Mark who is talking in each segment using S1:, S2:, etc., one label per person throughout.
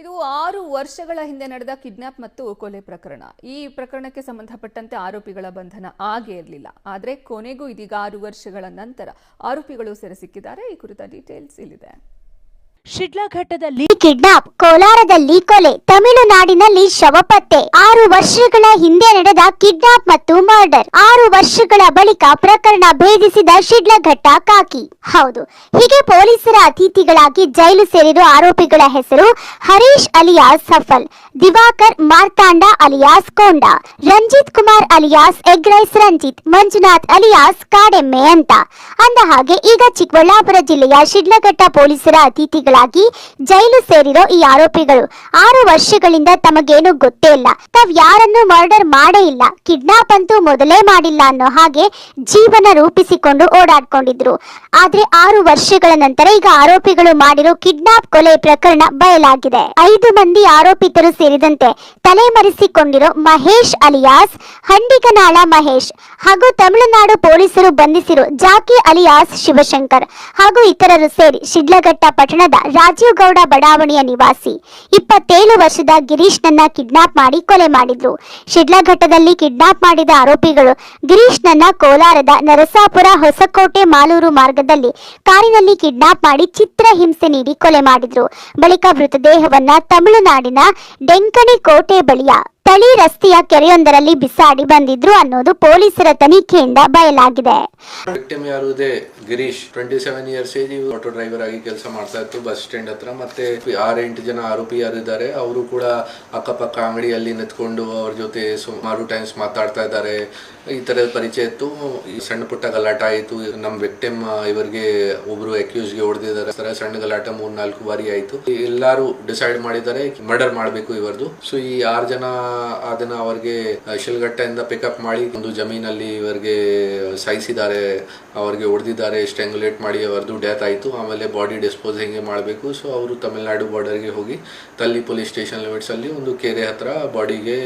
S1: ಇದು ಆರು ವರ್ಷಗಳ ಹಿಂದೆ ನಡೆದ ಕಿಡ್ನಾಪ್ ಮತ್ತು ಕೊಲೆ ಪ್ರಕರಣ. ಈ ಪ್ರಕರಣಕ್ಕೆ ಸಂಬಂಧಪಟ್ಟಂತೆ ಆರೋಪಿಗಳ ಬಂಧನ ಆಗೇ ಇರಲಿಲ್ಲ. ಆದರೆ ಕೊನೆಗೂ ಇದೀಗ ಆರು ವರ್ಷಗಳ ನಂತರ ಆರೋಪಿಗಳು ಸೆರೆ ಸಿಕ್ಕಿದ್ದಾರೆ. ಈ ಕುರಿತ ಡೀಟೇಲ್ಸ್ ಇಲ್ಲಿದೆ.
S2: ಶಿಡ್ಲಘಟ್ಟದಲ್ಲಿ
S3: ಕಿಡ್ನಾಪ್ ಕೋಲಾರದಲ್ಲಿ ಕೊಲೆ. ತಮಿಳುನಾಡಿನಲ್ಲಿ ಶವ ಪತ್ತೆ ಆರು ವರ್ಷಗಳ ಹಿಂದೆ ನಡೆದ ಕಿಡ್ನಾಪ್ ಮತ್ತು ಮರ್ಡರ್. ಆರು ವರ್ಷಗಳ ಬಳಿಕ ಪ್ರಕರಣ ಭೇದಿಸಿದ ಶಿಡ್ಲಘಟ್ಟ ಕಾಕಿ. ಹೌದು, ಹೀಗೆ ಪೊಲೀಸರ ಅತಿಥಿಗಳಾಗಿ ಜೈಲು ಸೇರಿದ ಆರೋಪಿಗಳ ಹೆಸರು Harish alias Safal, Divakar Marthanda alias Konda, Ranjith Kumar alias egg rice Ranjith, Manjunath alias ಕಾಡೆಮ್ಮೆ ಅಂತ. ಅಂದ ಹಾಗೆ ಈಗ ಚಿಕ್ಕಬಳ್ಳಾಪುರ ಜಿಲ್ಲೆಯ ಶಿಡ್ಲಘಟ್ಟ ಪೊಲೀಸರ ಅತಿಥಿಗಳಾಗಿ ಜೈಲು ಸೇರಿರೋ ಈ ಆರೋಪಿಗಳು ಆರು ವರ್ಷಗಳಿಂದ ತಮಗೇನು ಗೊತ್ತೇ ಇಲ್ಲ. ತಾವ್ ಯಾರನ್ನು ಮರ್ಡರ್ ಮಾಡೇ ಇಲ್ಲ. ಕಿಡ್ನಾಪ್ ಅಂತೂ ಮೊದಲೇ ಮಾಡಿಲ್ಲ ಅನ್ನೋ ಹಾಗೆ ಜೀವನ ರೂಪಿಸಿಕೊಂಡು ಓಡಾಡ್ಕೊಂಡಿದ್ರು. ಆದ್ರೆ ಆರು ವರ್ಷಗಳ ನಂತರ ಈಗ ಆರೋಪಿಗಳು ಮಾಡಿರೋ ಕಿಡ್ನಾಪ್ ಕೊಲೆ ಪ್ರಕರಣ ಬಯಲಾಗಿದೆ. ಐದು ಮಂದಿ ಆರೋಪಿತರು ಸೇರಿದಂತೆ ತಲೆಮರೆಸಿಕೊಂಡಿರೋ ಮಹೇಶ್ ಅಲಿಯಾಸ್ ಹಂಡಿಕನಾಳ ಮಹೇಶ್ ಹಾಗೂ ತಮಿಳುನಾಡು ಪೊಲೀಸರು ಬಂಧಿಸಿರೋ ಜಾಕಿ ಅಲಿಯಾಸ್ ಶಿವಶಂಕರ್ ಹಾಗೂ ಇತರರು ಸೇರಿ ಶಿಡ್ಲಘಟ್ಟ ಪಟ್ಟಣದ ರಾಜೀವ್ ಗೌಡ ಬಡಾವಣೆಯ ನಿವಾಸಿ. ಇಪ್ಪತ್ತೇಳು ವರ್ಷದ ಗಿರೀಶ್ ನನ್ನ ಕಿಡ್ನಾಪ್ ಮಾಡಿ ಕೊಲೆ ಮಾಡಿದ್ರು ಶಿಡ್ಲಘಟ್ಟದಲ್ಲಿ ಕಿಡ್ನಾಪ್ ಮಾಡಿದ ಆರೋಪಿಗಳು ಗಿರೀಶ್ ನನ್ನ ಕೋಲಾರದ ನರಸಾಪುರ ಹೊಸಕೋಟೆ ಮಾಲೂರು ಮಾರ್ಗದಲ್ಲಿ ಕಾರಿನಲ್ಲಿ ಕಿಡ್ನಾಪ್ ಮಾಡಿ ಚಿತ್ರ ಹಿಂಸೆ ನೀಡಿ ಕೊಲೆ ಮಾಡಿದ್ರು. ಬಳಿಕ ಮೃತದೇಹವನ್ನ ತಮಿಳುನಾಡಿನ ಡೆಂಕಣಿ ಕೋಟೆ ಬಳಿಯ ತಳಿ ರಸ್ತೆಯ ಕೆರೆಯೊಂದರಲ್ಲಿ ಬಿಸಾಡಿ ಬಂದಿದ್ರು ಅನ್ನೋದು ಪೊಲೀಸರ ತನಿಖೆಯಿಂದ ಬಯಲಾಗಿದೆ.
S4: Girish twenty seven years age auto driver ಆಗಿ ಕೆಲಸ ಮಾಡ್ತಾ ಇತ್ತು ಬಸ್ ಸ್ಟ್ಯಾಂಡ್ ಹತ್ರ. ಮತ್ತೆ ಆರ್ ಎಂಟು ಜನ ಆರೋಪಿ ಯಾರು ಇದ್ದಾರೆ, ಅವರು ಕೂಡ ಅಕ್ಕಪಕ್ಕ ಅಂಗಡಿಯಲ್ಲಿ ನಿಂತ್ಕೊಂಡು ಅವ್ರ ಜೊತೆ ಸುಮಾರು ಟೈಮ್ಸ್ ಮಾತಾಡ್ತಾ ಇದ್ದಾರೆ. ಈ ತರ ಪರಿಚಯ ಇತ್ತು. ಸಣ್ಣ ಪುಟ್ಟ ಗಲಾಟ ಆಯಿತು. ನಮ್ಮ ವಿಕ್ಟಿಮ್ ಇವರಿಗೆ ಒಬ್ರು ಅಕ್ಯೂಸ್ಗೆ ಹೊಡೆದಿದ್ದಾರೆ. ಸಣ್ಣ ಗಲಾಟ ಮೂರ್ ನಾಲ್ಕು ಬಾರಿ ಆಯ್ತು. ಎಲ್ಲರೂ ಡಿಸೈಡ್ ಮಾಡಿದ್ದಾರೆ ಮರ್ಡರ್ ಮಾಡಬೇಕು ಇವರದು ಸೊ ಈ ಆರು ಜನ ಅದನ್ನ ಅವ್ರಿಗೆ ಶಿಲ್ಗಟ್ಟೆಯಿಂದ ಪಿಕಪ್ ಮಾಡಿ ಒಂದು ಜಮೀನಲ್ಲಿ ಇವರಿಗೆ ಸಾಯಿಸಿದ್ದಾರೆ ಅವ್ರಿಗೆ ಹೊಡೆದಿದ್ದಾರೆ ಸ್ಟ್ಯಾಂಗುಲೇಟ್ ಮಾಡಿ ಅವರದು ಡೆತ್ ಆಯಿತು. ಆಮೇಲೆ ಬಾಡಿ ಡಿಸ್ಪೋಸ್ ಹೆಂಗೆ ಮಾಡಬೇಕು? ಸೊ ಅವರು ತಮಿಳ್ನಾಡು ಬಾರ್ಡರ್ಗೆ ಹೋಗಿ ತಲ್ಲಿ ಪೊಲೀಸ್ ಸ್ಟೇಷನ್ ಲಿಮಿಟ್ಸಲ್ಲಿ ಒಂದು ಕೆರೆ ಹತ್ರ ಬಾಡಿಗೆ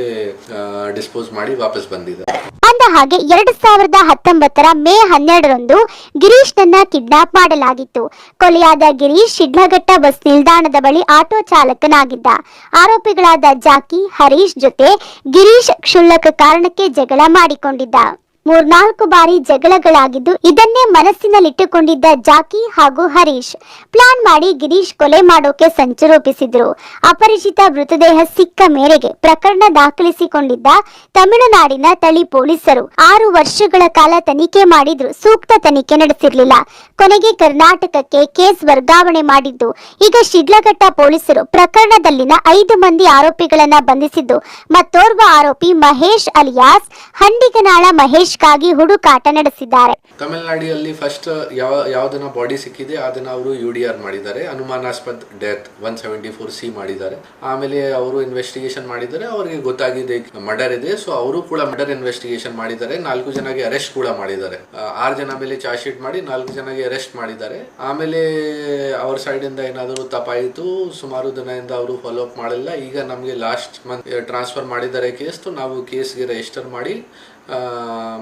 S4: ಡಿಸ್ಪೋಸ್ ಮಾಡಿ ವಾಪಸ್ ಬಂದಿದ್ದಾರೆ.
S3: ಹಾಗೆ ಎರಡು ಸಾವಿರದ ಹತ್ತೊಂಬತ್ತರ ಮೇ ಹನ್ನೆರಡರಂದು ಗಿರೀಶ್ ನನ್ನ ಕಿಡ್ನಾಪ್ ಮಾಡಲಾಗಿತ್ತು. ಕೊಲೆಯಾದ ಗಿರೀಶ್ ಶಿಡ್ಲಘಟ್ಟ ಬಸ್ ನಿಲ್ದಾಣದ ಬಳಿ ಆಟೋ ಚಾಲಕನಾಗಿದ್ದ. ಆರೋಪಿಗಳಾದ ಜಾಕಿ, ಹರೀಶ್ ಜೊತೆ ಗಿರೀಶ್ ಕ್ಷುಲ್ಲಕ ಕಾರಣಕ್ಕೆ ಜಗಳ ಮಾಡಿಕೊಂಡಿದ್ದ. ಮೂರ್ನಾಲ್ಕು ಬಾರಿ ಜಗಳಗಳಾಗಿದ್ದು ಇದನ್ನೇ ಮನಸ್ಸಿನಲ್ಲಿಟ್ಟುಕೊಂಡಿದ್ದ ಜಾಕಿ ಹಾಗೂ ಹರೀಶ್. ಪ್ಲಾನ್ ಮಾಡಿ ಗಿರೀಶ್ ಕೊಲೆ ಮಾಡೋಕೆ ಸಂಚು ರೂಪಿಸಿದ್ರು. ಅಪರಿಚಿತ ಮೃತದೇಹ ಸಿಕ್ಕ ಮೇರೆಗೆ ಪ್ರಕರಣ ದಾಖಲಿಸಿಕೊಂಡಿದ್ದ ತಮಿಳುನಾಡಿನ ತಳಿ ಪೊಲೀಸರು. ಆರು ವರ್ಷಗಳ ಕಾಲ ತನಿಖೆ ಮಾಡಿದ್ರು, ಸೂಕ್ತ ತನಿಖೆ ನಡೆಸಿರ್ಲಿಲ್ಲ. ಕೊನೆಗೆ ಕರ್ನಾಟಕಕ್ಕೆ ಕೇಸ್ ವರ್ಗಾವಣೆ ಮಾಡಿದ್ದು. ಈಗ ಶಿಡ್ಲಘಟ್ಟ ಪೊಲೀಸರು ಪ್ರಕರಣದಲ್ಲಿನ ಐದು ಮಂದಿ ಆರೋಪಿಗಳನ್ನ ಬಂಧಿಸಿದ್ದು. ಮತ್ತೋರ್ವ ಆರೋಪಿ ಮಹೇಶ್ ಅಲಿಯಾಸ್, ಹಂಡಿಗನಾಳ ಮಹೇಶ್ಗಾಗಿ ಹುಡುಕಾಟ ನಡೆಸಿದ್ದಾರೆ.
S4: ತಮಿಳುನಾಡಿನಲ್ಲಿ ಫಸ್ಟ್ ಯಾವ ಯಾವ್ದನ್ನ ಬಾಡಿ ಸಿಕ್ಕಿದೆ ಅದನ್ನ ಅವರು ಯು ಡಿ ಆರ್ ಮಾಡಿದ್ದಾರೆ. ಅನುಮಾನಾಸ್ಪದ death one seventy four C ಮಾಡಿದ್ದಾರೆ. ಆಮೇಲೆ ಅವರು ಇನ್ವೆಸ್ಟಿಗೇಷನ್ ಮಾಡಿದ್ದಾರೆ. ಅವರಿಗೆ ಗೊತ್ತಾಗಿದೆ ಮರ್ಡರ್ ಇದೆ. ಸೊ ಅವರು ಕೂಡ ಮರ್ಡರ್ ಇನ್ವೆಸ್ಟಿಗೇಷನ್ ಮಾಡಿದ್ದಾರೆ. ನಾಲ್ಕು ಜನಗೆ ಅರೆಸ್ಟ್ ಕೂಡ ಮಾಡಿದ್ದಾರೆ. ಆರು ಜನ ಮೇಲೆ ಚಾರ್ಜ್ ಶೀಟ್ ಮಾಡಿ ನಾಲ್ಕು ಜನಗೆ ಅರೆಸ್ಟ್ ಮಾಡಿದ್ದಾರೆ. ಆಮೇಲೆ ಅವ್ರ ಸೈಡ್ ಇಂದ ಏನಾದರೂ ತಪ್ಪಾಯಿತು. ಸುಮಾರು ದಿನದಿಂದ ಅವರು ಫಾಲೋ ಅಪ್ ಮಾಡಿಲ್ಲ ಈಗ ನಮಗೆ ಲಾಸ್ಟ್ ಮಂತ್ ಟ್ರಾನ್ಸ್ಫರ್ ಮಾಡಿದ್ದಾರೆ ಕೇಸ್. ನಾವು ಕೇಸ್ಗೆ ರಿಜಿಸ್ಟರ್ ಮಾಡಿ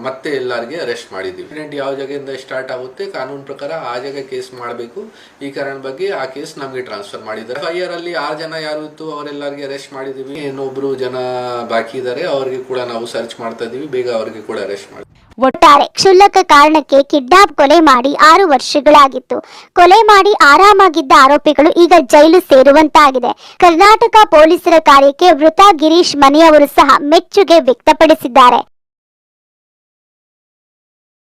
S4: ಮತ್ತೆ ಎಲ್ಲರಿಗೆ ಅರೆಸ್ಟ್ ಮಾಡಿದ್ದೀವಿ. ಇನ್ಸಿಡೆಂಟ್ ಯಾವ ಜಾಗದಿಂದ ಸ್ಟಾರ್ಟ್ ಆಗುತ್ತೆ, ಕಾನೂನು ಪ್ರಕಾರ ಆ ಜಾಗ ಕೇಸ್ ಮಾಡಬೇಕು. ಈ ಕಾರಣ ಬಗ್ಗೆ ಆ ಕೇಸ್ ನಮಗೆ ಟ್ರಾನ್ಸ್ಫರ್ ಮಾಡಿದ್ದಾರೆ. ಫೈಯರ್ ಅಲ್ಲಿ ಆರು ಜನ ಯಾರು ಇತ್ತು, ಅವರೆಲ್ಲರಿಗೆ ಅರೆಸ್ಟ್ ಮಾಡಿದ್ದೀವಿ. ಇನ್ನೊಬ್ರು ಜನ ಬಾಕಿ ಇದ್ದಾರೆ ಅವರಿಗೆ ಕೂಡ ನಾವು ಸರ್ಚ್ ಮಾಡ್ತಾ ಇದ್ದೀವಿ. ಬೇಗ ಅವರಿಗೆ ಕೂಡ ಅರೆಸ್ಟ್ ಮಾಡಿ.
S3: ಒಟ್ಟಾರೆ ಕ್ಷುಲ್ಲಕ ಕಾರಣಕ್ಕೆ ಕಿಡ್ನಾಪ್ ಕೊಲೆ ಮಾಡಿ ಆರು ವರ್ಷಗಳಾಗಿತ್ತು. ಕೊಲೆ ಮಾಡಿ ಆರಾಮಾಗಿದ್ದ ಆರೋಪಿಗಳು ಈಗ ಜೈಲು ಸೇರುವಂತಾಗಿದೆ. ಕರ್ನಾಟಕ ಪೊಲೀಸರ ಕಾರ್ಯಕ್ಕೆ ವೃತ ಗಿರೀಶ್ ಮನೆಯವರು ಸಹ ಮೆಚ್ಚುಗೆ ವ್ಯಕ್ತಪಡಿಸಿದ್ದಾರೆ.